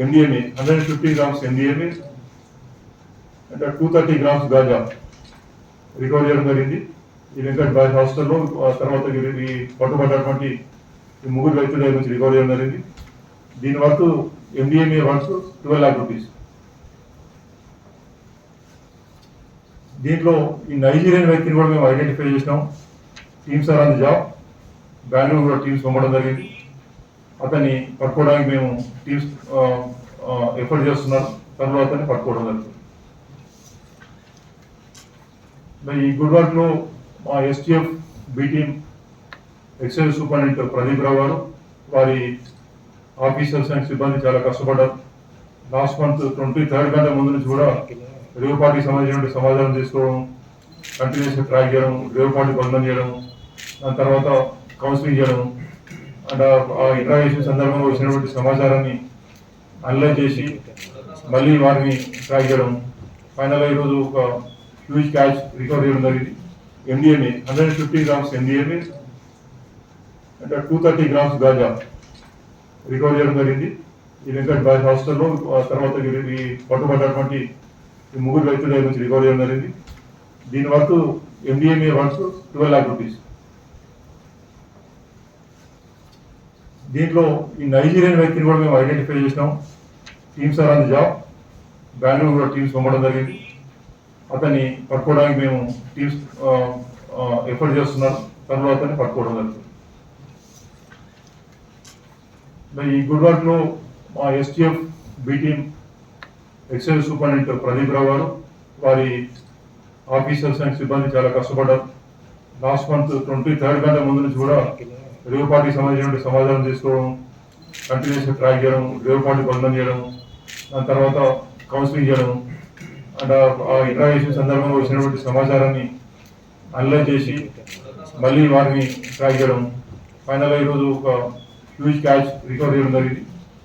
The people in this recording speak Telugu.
MDMA hundred fifty grams MDMA అంటే two thirty grams ganja recovery చేయడం జరిగింది. ఈ వెంకట్ బాయ్ హాస్టల్లో తర్వాత ఈ- ఈ పట్టుబడ్డటువంటి ఈ ముగ్గురు వ్యక్తుల దగ్గర నుంచి రికవరీ చేయడం జరిగింది. దీని వరకు MDMA once twelve lakh rupees దీంట్లో ఈ నైజీరియన్ వ్యక్తిని కూడా మేము ఐడెంటిఫై చేసినాం. Teams are on the job Bengaluru కూడా టీమ్స్ పంపడం జరిగింది. అతన్ని పట్టుకోవడానికి మేము టీమ్స్ ఎఫర్ట్ చేస్తున్నారు. త్వరలో అతన్ని పట్టుకోవడం జరుగుతుంది. ఈ గుడ్ వర్క్లో మా STF B excise superintendent Pradeep Rao garu వారి ఆఫీసర్స్ అండ్ సిబ్బంది చాలా కష్టపడ్డారు. లాస్ట్ మంత్ ట్వంటీ థర్డ్ గంట ముందు నుంచి కూడా రేవు పార్టీకి సంబంధించినటువంటి సమాచారం తీసుకోవడం కంటిన్యూస్గా ట్రాక్ చేయడం రేవు పార్టీ బంధం చేయడం దాని తర్వాత కౌన్సిలింగ్ చేయడం అండ్ ఆ సందర్భంగా వచ్చినటువంటి సమాచారాన్ని అనలైజ్ చేసి మళ్ళీ వారిని ట్రాక్ చేయడం ఫైనల్గా ఈరోజు ఒక హ్యూజ్ క్యాష్ రికవర్ చేయడం జరిగింది. MDMA hundred fifty grams MDMA అంటే two thirty grams ganja recover చేయడం జరిగింది. ఈ వెంకట్ బాయ్ హాస్టల్లో తర్వాత ఈ- ఈ పట్టుబడ్డటువంటి ఈ ముగ్గురు వ్యక్తుల దగ్గర నుంచి రికవర్ చేయడం జరిగింది. దీని వరకు MDMA once twelve lakh rupees దీంట్లో ఈ నైజీరియన్ వ్యక్తిని కూడా మేము ఐడెంటిఫై చేసినాం. Teams are on the job. Bengaluru కూడా టీమ్స్ పంపడం జరిగింది. అతన్ని పట్టుకోవడానికి మేము టీమ్స్ ఎఫర్ట్ చేస్తున్నారు. త్వరలో అతన్ని పట్టుకోవడం జరుగుతుంది ఈ గుడ్ మా STF BTM excise superintendent Pradeep Rao garu వారి ఆఫీసర్స్ అండ్ సిబ్బంది చాలా కష్టపడ్డారు. లాస్ట్ మంత్ ట్వంటీ థర్డ్ గంట ముందు నుంచి కూడా రేవు పార్టీకి సంబంధించిన సమాచారం తీసుకోవడం కంటిన్యూస్ ట్రాక్ చేయడం రేవు పార్టీ బంధం చేయడం దాని తర్వాత కౌన్సిలింగ్ చేయడం అండ్ ఆ ఇంటర్వ్యూషన్ సందర్భంగా వచ్చినటువంటి సమాచారాన్ని అనలైజ్ చేసి మళ్ళీ వారిని ట్రాక్ చేయడం. ఫైనల్గా ఈరోజు ఒక హ్యూజ్ క్యాచ్ రికవరీ చేయడం జరిగింది.